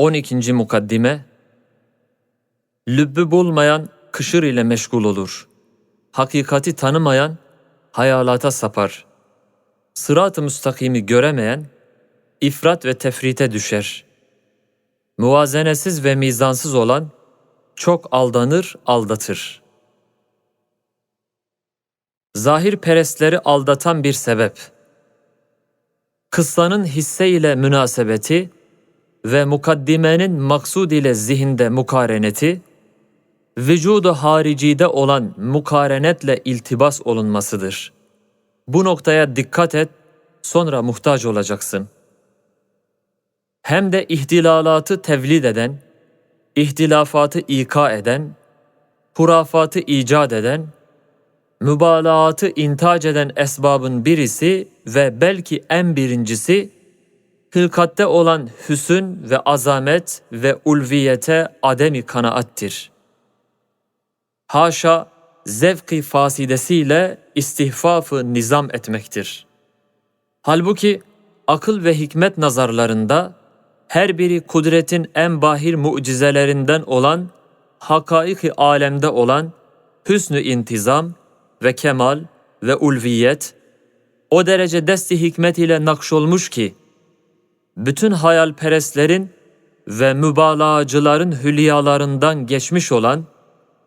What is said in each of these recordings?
12. Mukaddime Lübbü bulmayan kışır ile meşgul olur. Hakikati tanımayan hayalata sapar. Sırat-ı müstakimi göremeyen ifrat ve tefrite düşer. Muvazenesiz ve mizansız olan çok aldanır, aldatır. Zahir perestleri aldatan bir sebep. Kıssanın hisse ile münasebeti ve mukaddimenin maksud ile zihinde mukareneti, vücudu haricide olan mukarenetle iltibas olunmasıdır. Bu noktaya dikkat et, sonra muhtaç olacaksın. Hem de ihtilalatı tevlid eden, ihtilafatı ika eden, hurafatı icat eden, mübalağatı intac eden esbabın birisi ve belki en birincisi, hılkatte olan hüsün ve azamet ve ulviyete ademi kanaattir. Haşa zevki fasidesiyle istihfafı nizam etmektir. Halbuki akıl ve hikmet nazarlarında her biri kudretin en bahir mucizelerinden olan, hakaiki alemde olan hüsnü intizam ve kemal ve ulviyet o derece desti hikmet ile nakşolmuş ki bütün hayalperestlerin ve mübalağacıların hülyalarından geçmiş olan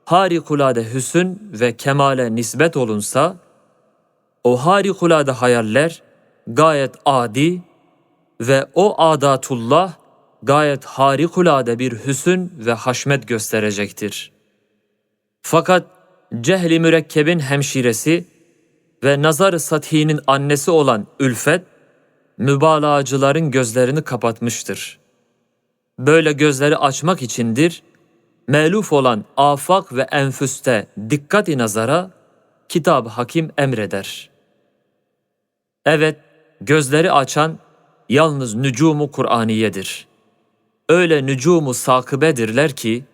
harikulade hüsün ve kemale nisbet olunsa, o harikulade hayaller gayet adi ve o adatullah gayet harikulade bir hüsün ve haşmet gösterecektir. Fakat cehli mürekkebin hemşiresi ve nazar-ı annesi olan ülfet, mübalağacıların gözlerini kapatmıştır. Böyle gözleri açmak içindir, meluf olan afak ve enfüste dikkati nazara kitab hakim emreder. Evet, gözleri açan yalnız nücumu Kur'aniyedir. Öyle nücumu sakıbedirler ki,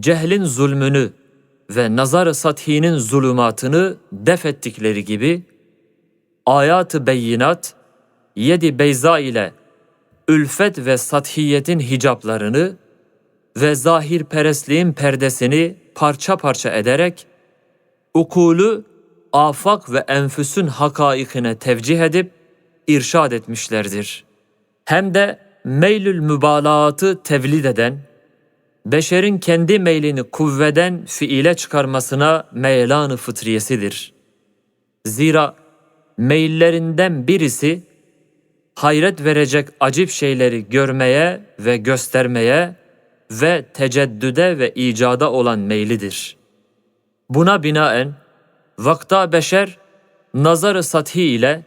cehlin zulmünü ve nazar-ı sathinin zulümatını def ettikleri gibi, ayat-ı beyinat, yedi beyza ile ülfet ve sathiyetin hicaplarını ve zahir perestliğin perdesini parça parça ederek, ukulu afak ve enfüsün hakaikine tevcih edip irşad etmişlerdir. Hem de meylül mübalağatı tevlid eden, beşerin kendi meylini kuvveden fiile çıkarmasına meylanı fıtriyesidir. Zira meyillerinden birisi, hayret verecek acip şeyleri görmeye ve göstermeye ve teceddüde ve icada olan meylidir. Buna binaen, vakta beşer, nazarı sathi ile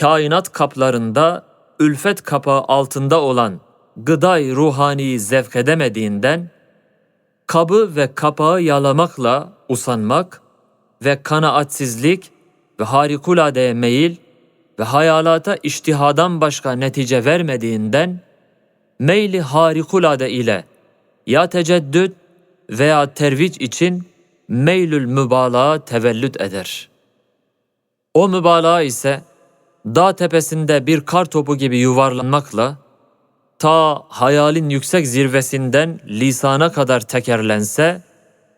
kainat kaplarında ülfet kapağı altında olan gıday ruhaniyi zevk edemediğinden, kabı ve kapağı yalamakla usanmak ve kanaatsizlik ve harikuladeye meyil ve hayalata iştihadan başka netice vermediğinden, meyli harikulade ile ya teceddüt veya tervic için meylül mübalağa tevellüt eder. O mübalağa ise dağ tepesinde bir kar topu gibi yuvarlanmakla ta hayalin yüksek zirvesinden lisana kadar tekerlense,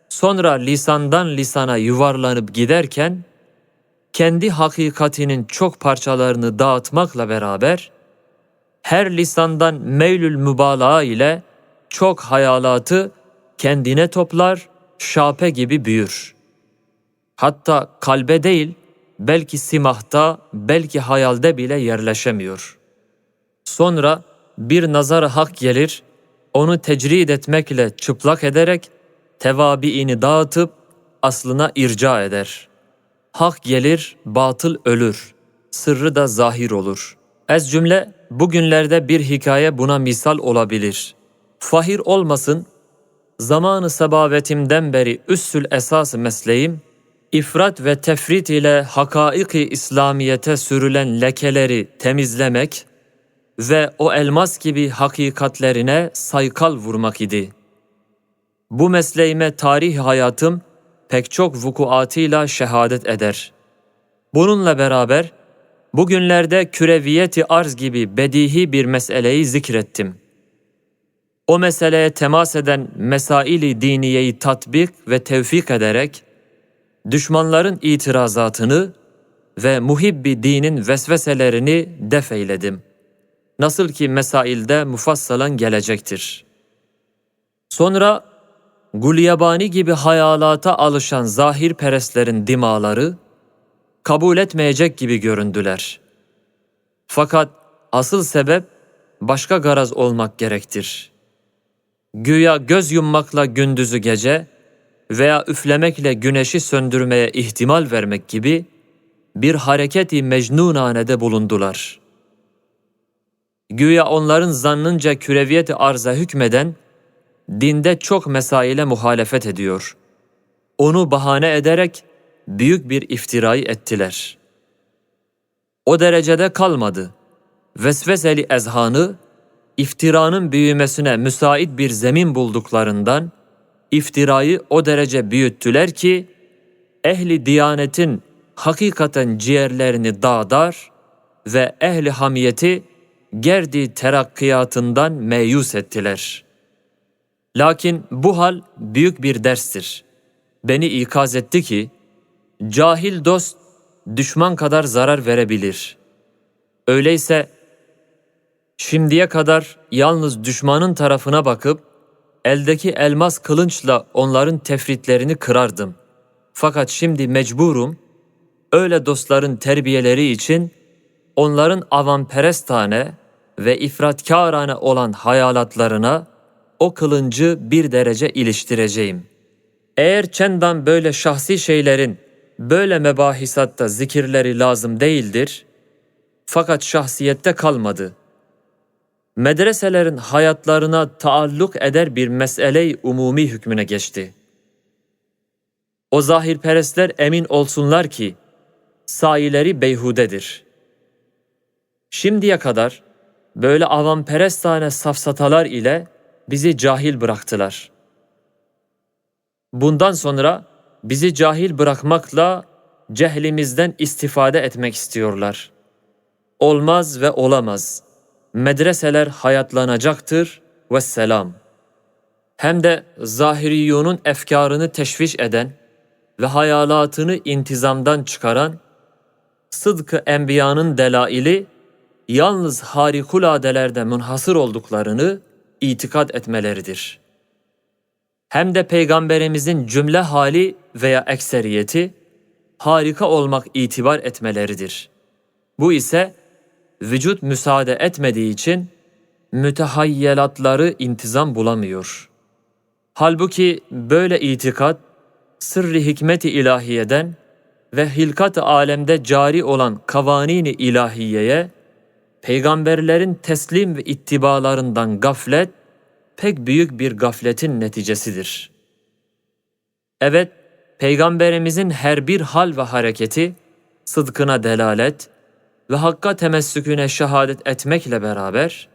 sonra lisandan lisana yuvarlanıp giderken, kendi hakikatinin çok parçalarını dağıtmakla beraber, her lisandan meylül mübalağa ile çok hayalatı kendine toplar, şape gibi büyür. Hatta kalbe değil, belki simahta, belki hayalde bile yerleşemiyor. Sonra bir nazar hak gelir, onu tecrid etmekle çıplak ederek tevabiini dağıtıp aslına irca eder. Hak gelir, batıl ölür. Sırrı da zahir olur. Ez cümle bugünlerde bir hikaye buna misal olabilir. Fahir olmasın, zamanı sebavetimden beri üssül esas mesleğim, ifrat ve tefrit ile hakaiki İslamiyete sürülen lekeleri temizlemek ve o elmas gibi hakikatlerine saykal vurmak idi. Bu mesleğime tarih hayatım pek çok vukuatıyla şehadet eder. Bununla beraber bugünlerde küreviyeti arz gibi bedihi bir meseleyi zikrettim. o meseleye temas eden mesaili diniyeyi tatbik ve tevfik ederek, düşmanların itirazatını ve muhibbi dinin vesveselerini def eyledim. Nasıl ki mesailde mufassalan gelecektir. Sonra gulyabani gibi hayalata alışan zahir perestlerin dimaları kabul etmeyecek gibi göründüler. Fakat asıl sebep başka garaz olmak gerektir. Güya göz yummakla gündüzü gece veya üflemekle güneşi söndürmeye ihtimal vermek gibi bir hareketi mecnunanede bulundular. Güya onların zannınca küreviyeti arza hükmeden, dinde çok mesaile muhalefet ediyor. Onu bahane ederek büyük bir iftirayı ettiler. O derecede kalmadı. Vesveseli ezhanı, iftiranın büyümesine müsait bir zemin bulduklarından, iftirayı o derece büyüttüler ki, ehli diyanetin hakikaten ciğerlerini dağdar ve ehli hamiyeti gerdi terakkiyatından meyus ettiler. Lakin bu hal büyük bir derstir. Beni ikaz etti ki, cahil dost düşman kadar zarar verebilir. Öyleyse şimdiye kadar yalnız düşmanın tarafına bakıp eldeki elmas kılınçla onların tefritlerini kırardım. Fakat şimdi mecburum öyle dostların terbiyeleri için onların avamperestane ve ifratkârane olan hayalatlarına o kılıncı bir derece iliştireceğim. Eğer çendan böyle şahsi şeylerin böyle mebahisatta zikirleri lazım değildir, fakat şahsiyette kalmadı. Medreselerin hayatlarına taalluk eder bir mesele umumi hükmüne geçti. O zahirperestler emin olsunlar ki, sayileri beyhudedir. Şimdiye kadar böyle avamperestane safsatalar ile bizi cahil bıraktılar. Bundan sonra bizi cahil bırakmakla cehlimizden istifade etmek istiyorlar. Olmaz ve olamaz. Medreseler hayatlanacaktır ve selam. Hem de zahiriyunun efkarını teşviş eden ve hayalatını intizamdan çıkaran, sıdkı enbiyanın delaili yalnız harikuladelerde münhasır olduklarını itikad etmeleridir. Hem de peygamberimizin cümle hali veya ekseriyeti harika olmak itibar etmeleridir. Bu ise vücut müsaade etmediği için mütehayyelatları intizam bulamıyor. Halbuki böyle itikat sırrı hikmeti ilahiyeden ve hilkat alemde cari olan kavanini ilahiyeye peygamberlerin teslim ve ittibalarından gaflet pek büyük bir gafletin neticesidir. Evet, peygamberimizin her bir hal ve hareketi sıdkına delalet ve hakka temessüküne şehadet etmekle beraber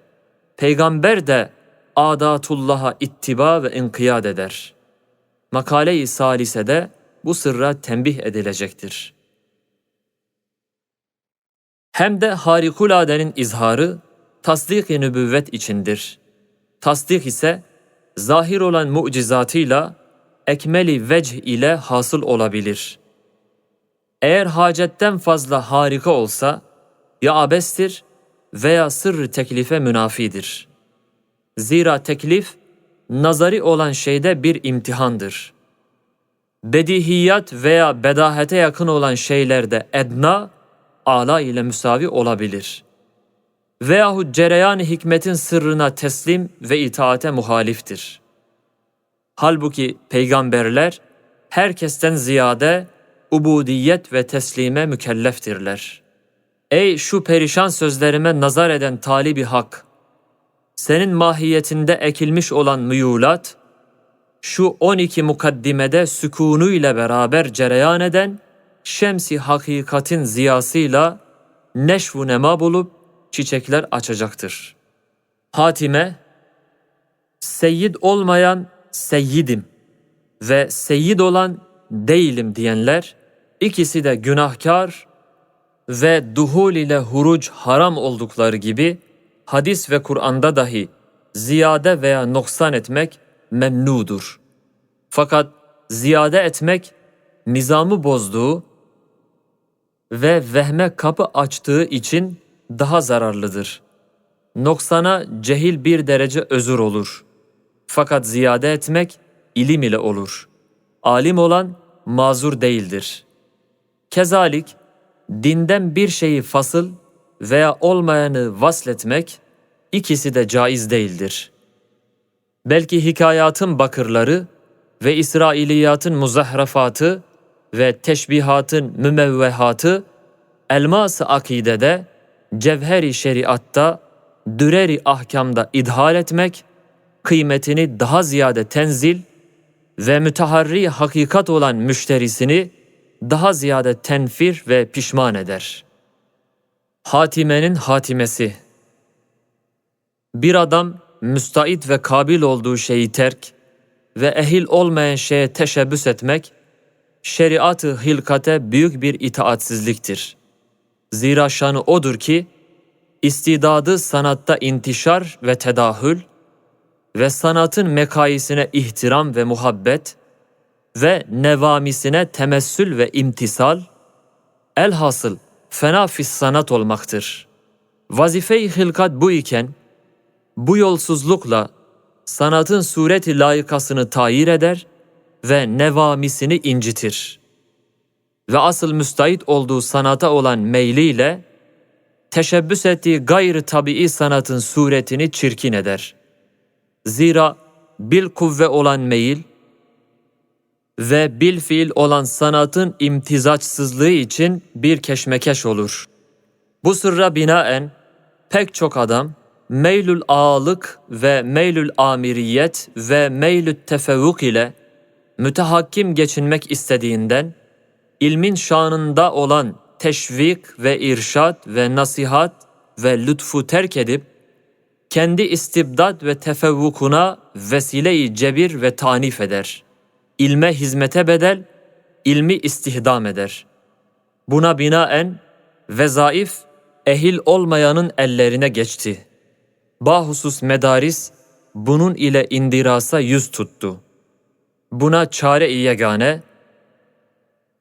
peygamber de adatullah'a ittiba ve inkiyat eder. Makale-i salisede bu sırra tembih edilecektir.'' Hem de harikuladenin izharı tasdik-i nübüvvet içindir. Tasdik ise zahir olan mucizatıyla ekmeli vecih ile hasıl olabilir. Eğer hacetten fazla harika olsa ya abestir veya sırrı teklife münafidir. Zira teklif nazari olan şeyde bir imtihandır. Bedihiyat veya bedahete yakın olan şeylerde edna ala ile müsavi olabilir. Veyahut cereyan hikmetin sırrına teslim ve itaate muhaliftir. Halbuki peygamberler herkesten ziyade ubudiyet ve teslime mükelleftirler. Ey şu perişan sözlerime nazar eden talibi hak! Senin mahiyetinde ekilmiş olan müyulat, şu 12 mukaddimede sükunu ile beraber cereyan eden şemsi hakikatin ziyasıyla neşvu nema bulup çiçekler açacaktır. Hatime, seyyid olmayan seyyidim ve seyyid olan değilim diyenler, ikisi de günahkar ve duhul ile huruc haram oldukları gibi, hadis ve Kur'an'da dahi ziyade veya noksan etmek memnudur. Fakat ziyade etmek nizamı bozduğu ve vehme kapı açtığı için daha zararlıdır. Noksana cehil bir derece özür olur. Fakat ziyade etmek ilim ile olur. Alim olan mazur değildir. Kezalik, dinden bir şeyi fasıl veya olmayanı vasletmek, ikisi de caiz değildir. Belki hikayatın bakırları ve İsrailiyatın muzahrafatı ve teşbihatın mümevvehatı, elmas-ı akidede, cevheri şeriatta, düreri ahkamda idhal etmek, kıymetini daha ziyade tenzil ve müteharri hakikat olan müşterisini daha ziyade tenfir ve pişman eder. Hatimenin hatimesi Bir adam müstait ve kabil olduğu şeyi terk ve ehil olmayan şeye teşebbüs etmek, şeriat-ı hilkate büyük bir itaatsizliktir. Zira şanı odur ki, istidadı sanatta intişar ve tedahül ve sanatın mekayisine ihtiram ve muhabbet ve nevamisine temessül ve imtisal, elhasıl fena fis sanat olmaktır. Vazife-i hilkat bu iken, bu yolsuzlukla sanatın sureti layıkasını tayir eder ve nevamisini incitir. Ve asıl müstahit olduğu sanata olan meyliyle, teşebbüs ettiği gayri tabii sanatın suretini çirkin eder. Zira bil kuvve olan meyil ve bil fiil olan sanatın imtizaçsızlığı için bir keşmekeş olur. Bu sırra binaen pek çok adam meylül ağalık ve meylül amiriyet ve meylül tefevvuk ile mütehakkim geçinmek istediğinden, ilmin şanında olan teşvik ve irşat ve nasihat ve lütfu terk edip, kendi istibdat ve tefevvukuna vesile-i cebir ve tanif eder. İlme hizmete bedel, ilmi istihdam eder. Buna binaen vezaif ehil olmayanın ellerine geçti. Bahusus medaris bunun ile indirasa yüz tuttu. Buna çare-i yegane,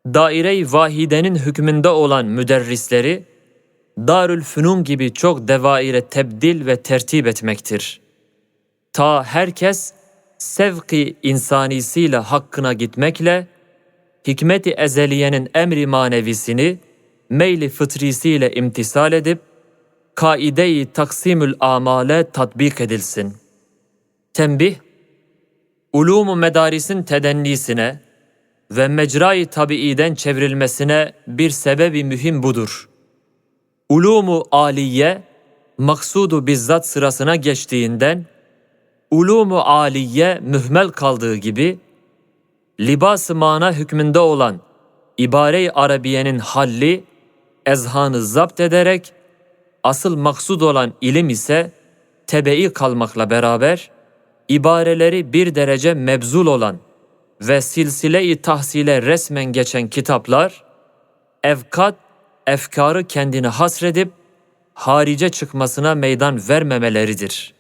daire-i vahidenin hükmünde olan müderrisleri, Darül Fünun gibi çok devaire tebdil ve tertip etmektir. Ta herkes sevki insanisiyle hakkına gitmekle, hikmeti ezeliyenin emri manevisini meyli fıtrisiyle imtisal edip, kaide-i taksimül amale tatbik edilsin. Tembih, ulûmu medarisin tedennisine ve mecra-i tabiiden çevrilmesine bir sebebi mühim budur. Ulumu aliye, maksudu bizzat sırasına geçtiğinden, ulumu aliye mühmel kaldığı gibi, libas-ı mana hükmünde olan ibare-i arabiyenin halli, ezhanı zapt ederek, asıl maksud olan ilim ise tebei kalmakla beraber, ibareleri bir derece mebzul olan ve silsile-i tahsile resmen geçen kitaplar, evkat, efkarı kendine hasredip, harice çıkmasına meydan vermemeleridir.''